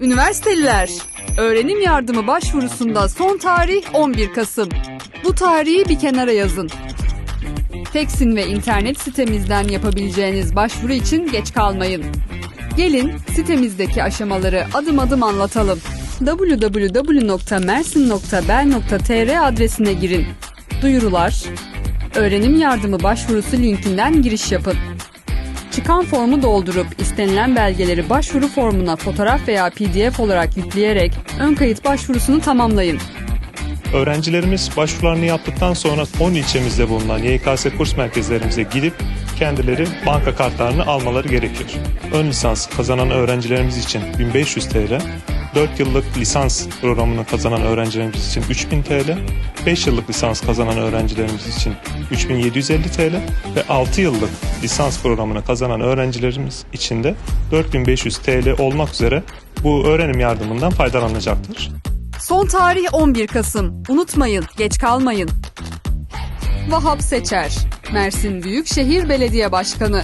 Üniversiteliler, öğrenim yardımı başvurusunda son tarih 11 Kasım. Bu tarihi bir kenara yazın. Teksin ve internet sitemizden yapabileceğiniz başvuru için geç kalmayın. Gelin sitemizdeki aşamaları adım adım anlatalım. www.mersin.bel.tr adresine girin. Duyurular, öğrenim yardımı başvurusu linkinden giriş yapın. Çıkan formu doldurup istenilen belgeleri başvuru formuna fotoğraf veya pdf olarak yükleyerek ön kayıt başvurusunu tamamlayın. Öğrencilerimiz başvurularını yaptıktan sonra 10 ilçemizde bulunan YKS kurs merkezlerimize gidip kendileri banka kartlarını almaları gerekiyor. Ön lisans kazanan öğrencilerimiz için 1500 TL, 4 yıllık lisans programını kazanan öğrencilerimiz için 3000 TL, 5 yıllık lisans kazanan öğrencilerimiz için 3750 TL ve 6 yıllık lisans programını kazanan öğrencilerimiz için de 4500 TL olmak üzere bu öğrenim yardımından faydalanacaktır. Son tarih 11 Kasım. Unutmayın, geç kalmayın. Vahap Seçer, Mersin Büyükşehir Belediye Başkanı.